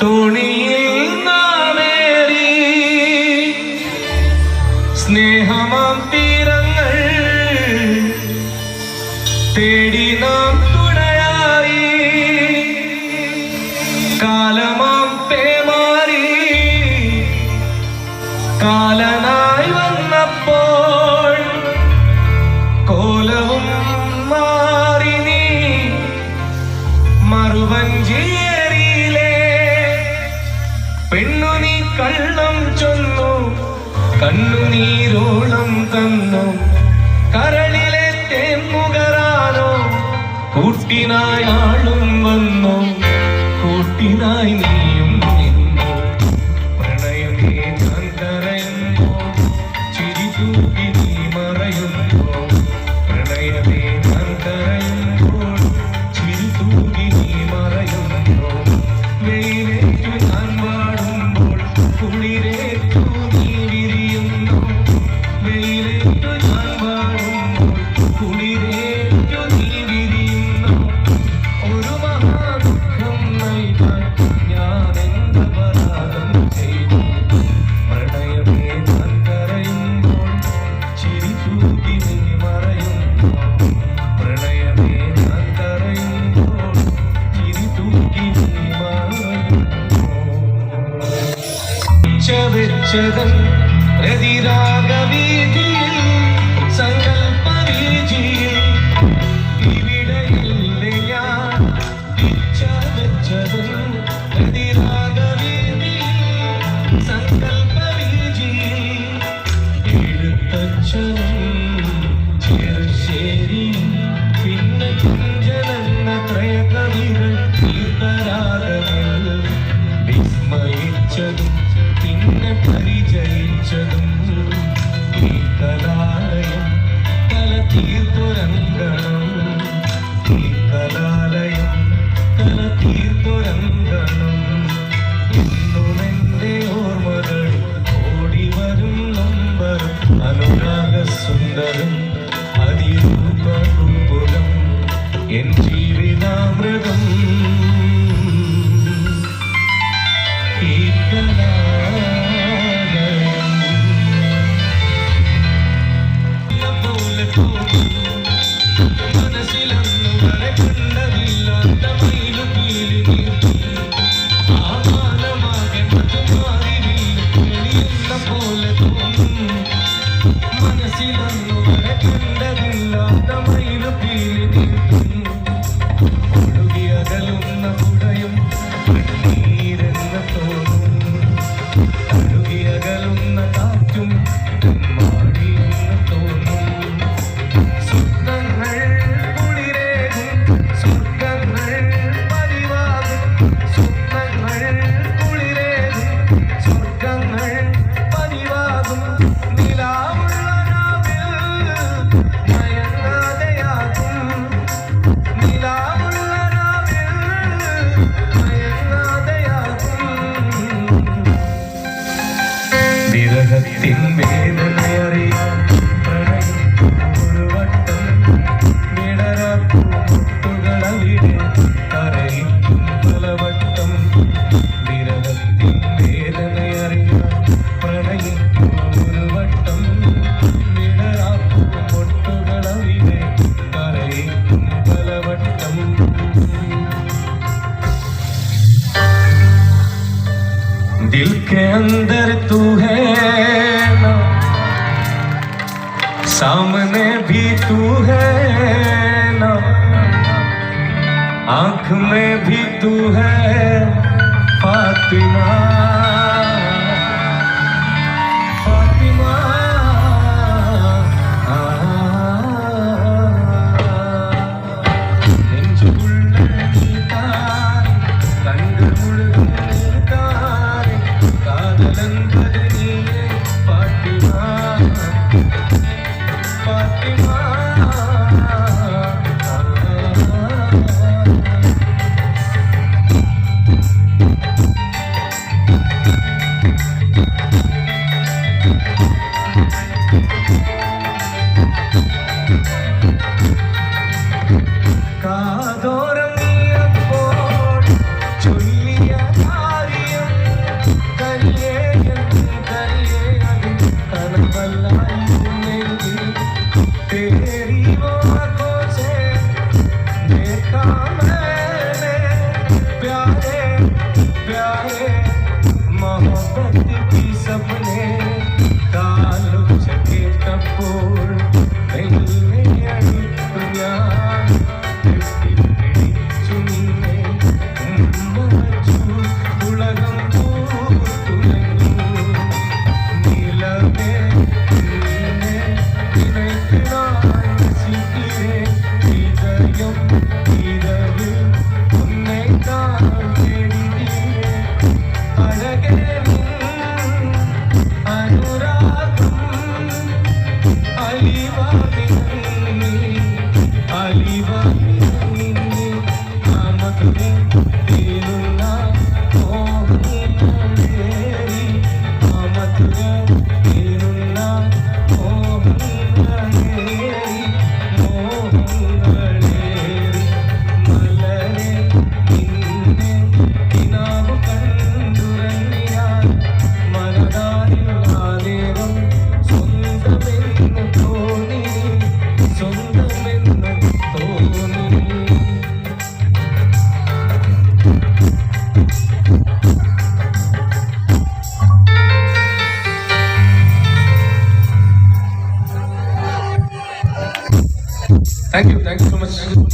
തുണിയിൽ നാമേറി സ്നേഹമാം തീരങ്ങൾ തേടി നാം തുണയായി കാലമാം പേമാറി. കാലനായി വന്നപ്പോൾ കോലവും മാ കള്ളം ചൊന്നു കണ്ണുനീരോളം തന്നു. കരളിലെ തേങ്ങുകരാനോ കൂട്ടിനായാണ് children ഹൃദയത്തിൻ വേദനയറി दिल के अंदर तू है ना। सामने भी तू है ना। आँख में भी तू है फातिमा। Fatima सपने। うん。う。Thank you. Thank so much.